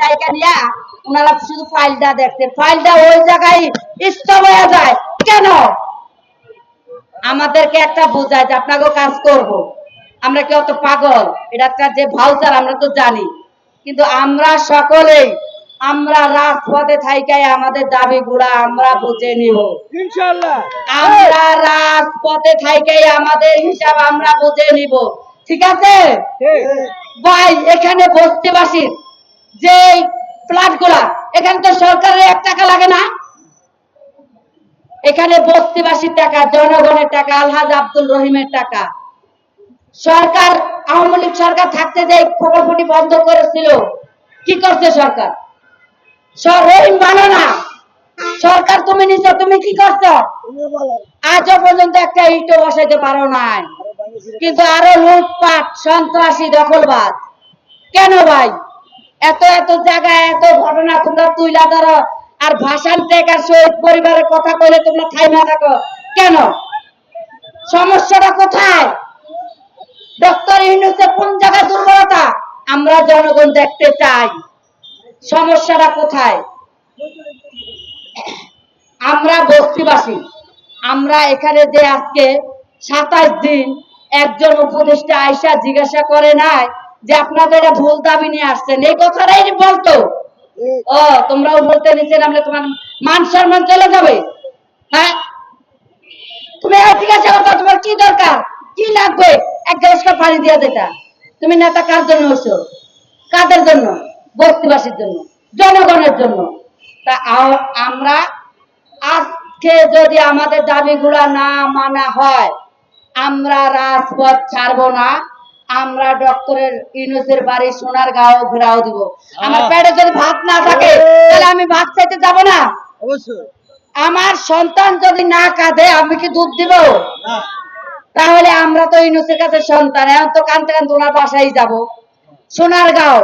ডাইকা নিয়া ওনারা শুধু ফাইলটা দেখছে। ফাইলটা ওই জায়গায় স্টপ হয়ে যায়। কেন? আমাদেরকে একটা বোঝায় যে আপনাকেও কাজ করব। আমরা কি অত পাগল? এটা একটা যে ভাউচার আমরা তো জানি। কিন্তু আমরা সকলেই আমরা রাজপথে থাইকাই আমাদের দাবিগুলা আমরা বুঝে নিব। আমরা রাজপথে থাইকাই আমাদের হিসাব আমরা বুঝে নিব। ঠিক আছে? ভাই এখানে বসতে বস্তিবাসী যে ফ্ল্যাটগুলা এখানে তো সরকারের এক টাকা লাগে না। এখানে বস্তিবাসীর টাকা জনগণের টাকা আলহাজ আব্দুল রহিমের টাকা। সরকার আওয়ামী লীগ সরকার থাকতে যে প্রকল্পটি বন্ধ করেছিল কি করছে সরকার? রহিম ভালো না। সরকার তুমি নিছো তুমি কি করছ? আজও পর্যন্ত একটা ইটও বসাইতে পারো নাই। কিন্তু আরও লুটপাট সন্ত্রাসী দখলবাদ কেন ভাই? এত এত জায়গায় এত ঘটনা তোমরা তুইলা ধরো। আর ভাষান টেক আর শহীদ পরিবারের কথা কইলে তোমরা থাইমা থাকো। কেন? সমস্যাটা কোথায়? ডক্টর ইউনুসের কোন জায়গায় দুর্বলতা? আমরা জনগণ দেখতে চাই। সমস্যাটা কোথায়? আমরা বস্তিবাসী আমরা এখানে যে আজকে সাতাশ দিন একজন উপদেষ্টা আইসা জিজ্ঞাসা করে নাই যে আপনাদের ভুল দাবি নিয়ে আসছেন এই কথাটাই বলতো? ও তোমরাও বলতে নিচে নামলে তোমার মান সম্মান চলে যাবে। হ্যাঁ? তুমি ঠিক আছে কথা তোমার কি দরকার? কি লাগবে? এক গ্লাস করে পানি দিয়ে যেটা তুমি নেতা কার জন্য হইছো? কাদের জন্য? বস্তিবাসীর জন্য জনগণের জন্য। তা আমরা আজকে যদি আমাদের দাবিগুলা না মানা হয় আমরা রাজপথ ছাড়বো না। আমরা ডক্টরের ইউনুসের বাড়ি সোনার গাও ঘেরাও দিব। আমার পেটে যদি ভাত না থাকে তাহলে আমি ভাত খাইতে যাব না। অবশ্যই। আমার সন্তান যদি না কাঁদে আমি কি দুধ দিব? না। তাহলে আমরা তো ইউনুসের কাছে সন্তান এখন তো কানতে কানতে ওনার বাসায় যাব। সোনার গাঁও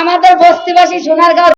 আমাদের বস্তিবাসী সোনার গাঁও